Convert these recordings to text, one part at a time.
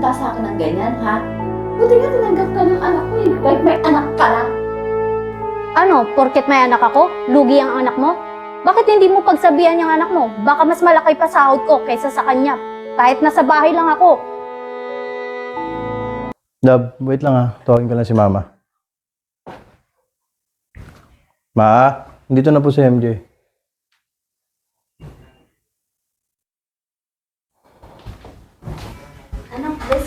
magsalita sa akin ng ganyan, ha? Buti nga tinanggap ka ng anak ko eh. Kahit may anak ka na. Ano, porket may anak ako, lugi ang anak mo? Bakit hindi mo pagsabihan yung anak mo? Baka mas malaki pa sahod ko kaysa sa kanya. Kahit nasa bahay lang ako. Love, wait lang ah. Tawagin ko lang si Mama. Ma, dito na po si MJ. Anong bless ka kay Lola?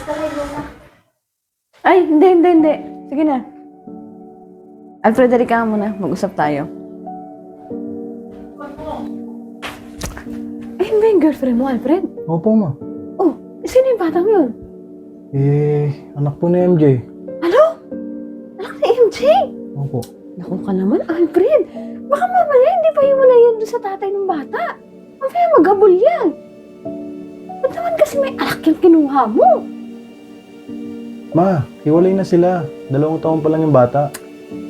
Ay, hindi, hindi, hindi. Sige na. Alfred, dali ka muna. Mag-usap tayo. Eh, ba yung girlfriend mo, Alfred? Opo, Ma. Oh, sino yung batang yun? Eh, anak po ni MJ. Ano? Anak ni MJ? Opo. Naku ka naman, Alfred. Baka mamaya hindi pa hiwalay yan doon sa tatay ng bata. Mamaya magabol yan. Ba't naman kasi may anak yung kinuha mo? Ma, hiwalay na sila. Dalawang taon pa lang yung bata.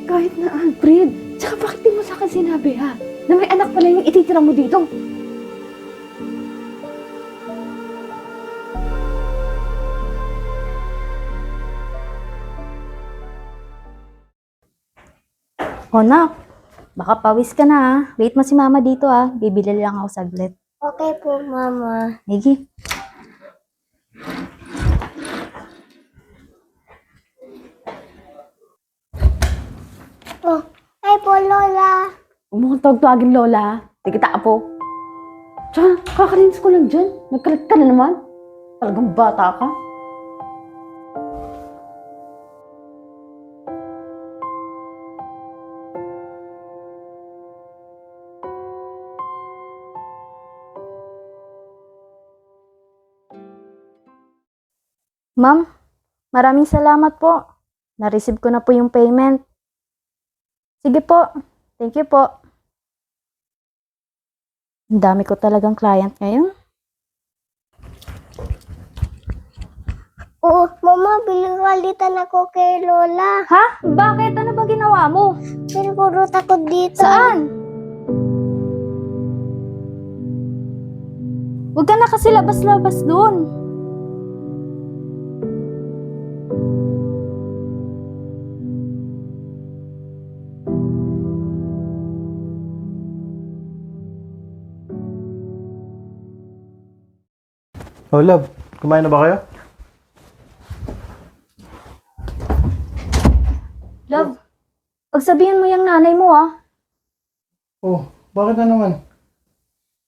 Kahit na, Alfred. Tsaka bakit di mo sa akin sinabi, ha? Na may anak pala yung ititira mo dito. O nak, baka pawis ka na ha. Wait mo si mama dito ha. Bibili lang ako saglit. Okay po, Mama. Higi. Oh, ay po, Lola. Kong tawag-tawagin, Lola? Di kita apo. Tsaka, kakalinis ko lang dyan. Nagkalat ka na naman. Talagang bata ka. Ma'am, maraming salamat po. Na-receive ko na po yung payment. Sige po. Thank you po. Ang dami ko talagang client ngayon. Oo, Mama, binigalitan ako kay Lola. Ha? Bakit? Ano ba ginawa mo? Pinagurot ako dito. Saan? Huwag ka na kasi labas-labas doon. Oh, love. Kumain na ba kayo? Love, pagsabihin mo yung nanay mo ah. Oh, bakit na naman?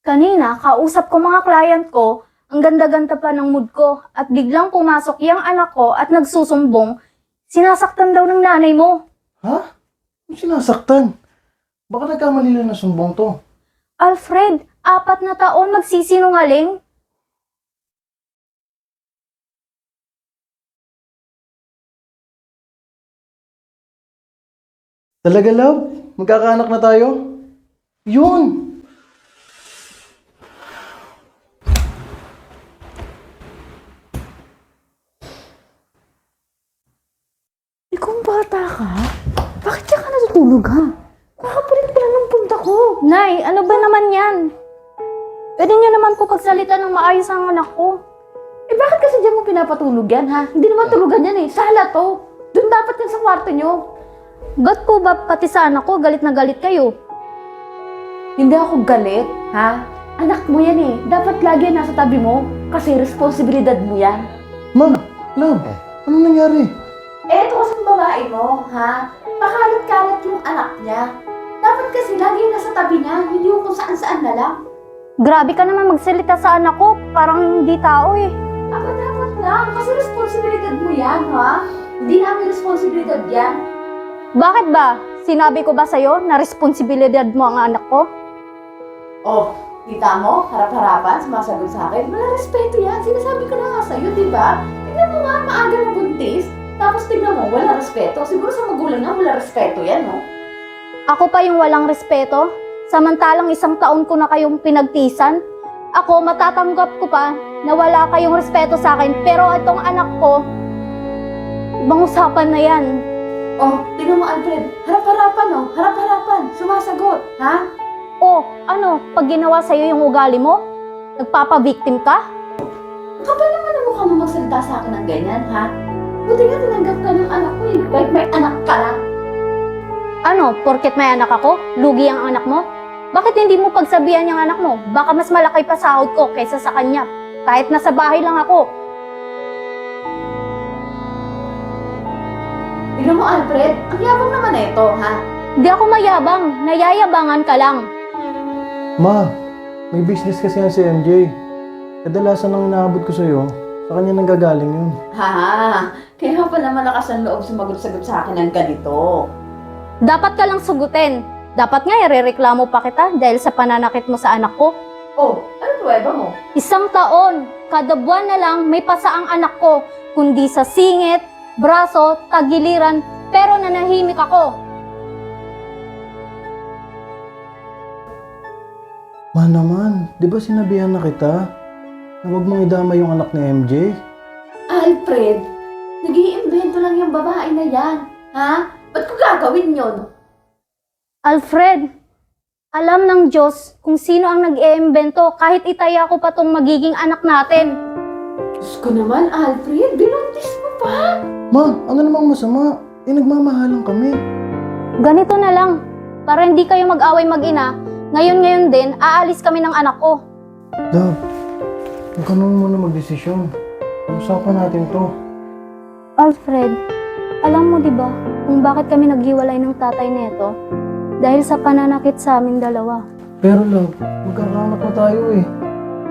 Kanina, kausap ko mga client ko, ang ganda-ganda pa ng mood ko, at biglang pumasok yung anak ko at nagsusumbong, sinasaktan daw ng nanay mo. Ha? Ang sinasaktan? Baka nagkamali lang na sumbong to. Alfred, apat na taon magsisinungaling? Talaga, love? Magkakaanak na tayo? Yun! Eh, kung bata ka, bakit ka ka natutulog, ha? Kakapalit pa lang ng punta ko. Nay, ano ba naman yan? Pwede niyo naman po pagsalita ng maayos ang anak ko. Eh, bakit kasi dyan mo pinapatulog yan, ha? Hindi naman tulugan yan, eh. Sala to. Doon dapat yan sa kwarto nyo. Ba't po ba pati sa anak ko galit na galit kayo? Hindi ako galit, ha? Anak mo yan, eh. Dapat lagi yan nasa tabi mo. Kasi responsibilidad mo yan. Ma, love, anong nangyari? Eh, ito kasi babae mo, ha? Pakalat-kalat yung anak niya. Dapat kasi lagi nasa tabi niya, hindi yung kung saan-saan na lang. Grabe ka naman magsalita sa anak ko, parang hindi tao eh. Aba, dapat lang. Kasi responsibilidad mo yan, ha? Hindi namin responsibilidad yan. Bakit ba? Sinabi ko ba sa'yo na responsibilidad mo ang anak ko? Oh, kita mo? Harap-harapan, sumasagot sa akin. Wala respeto yan. Sinasabi ko na nga sa'yo, di ba? Tingnan mo nga, maaga na buntis. Tapos tingnan mo, wala respeto. Siguro sa magulang nga, wala respeto yan, no? Ako pa yung walang respeto? Samantalang isang taon ko na kayong pinagtisan? Ako, matatanggap ko pa na wala kayong respeto sa akin, pero itong anak ko, ibang usapan na yan. Oh, tingnan mo, Alfred. Harap-harapan, no? Harap-harapan. Sumasagot, ha? O, ano, pag ginawa sa'yo yung ugali mo, nagpapa-victim ka? Kapal naman ang mukha mo magsalita sa akin ng ganyan, ha? Buti nga tinanggap ka ng anak ko eh. Kahit may anak ka lang. Ano, porket may anak ako, lugi ang anak mo? Bakit hindi mo pagsabihan yung anak mo? Baka mas malaki pa sahod ko kaysa sa kanya. Kahit nasa bahay lang ako. Tignan mo, Alfred. Ang yabang naman na ito, ha? Hindi ako mayabang, nayayabangan ka lang. Ma, may business kasi yan si MJ. Kadalasan ang inaabot ko sa'yo, sa kanya nanggagaling yun. Ha, kaya pala malakas ang loob sumagot-sagot sa akin ng ganito. Dapat ka lang sugutin. Dapat nga irereklamo pa kita dahil sa pananakit mo sa anak ko. Oh, ano pruweba mo? Isang taon, kada buwan na lang may pasa ang anak ko, kundi sa singit, braso, tagiliran, pero nanahimik ako. Ma naman, di ba sinabihan na kita na huwag mong idama yung anak ni MJ? Alfred, nag iimbento lang yung babae na yan. Ha? Ba't ko gagawin yon? Alfred, alam ng Diyos kung sino ang nag-iimbento kahit itaya ko pa tong magiging anak natin. Diyos ko naman, Alfred, binuntis mo pa. Ma, ano namang masama? Eh, nagmamahalan kami. Ganito na lang, para hindi kayo mag-away mag-ina, ngayon-ngayon din, aalis kami ng anak ko. Dab, huwag ka naman muna magdesisyon. Usapan natin to. Alfred, alam mo 'di ba kung bakit kami naghiwalay ng tatay nito? Dahil sa pananakit sa aming dalawa. Pero love, magkakaanak na tayo eh.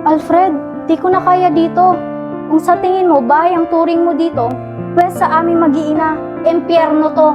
Alfred, di ko na kaya dito. Kung sa tingin mo bahay ang turing mo dito, pwes sa aming mag-iina, empyerno to.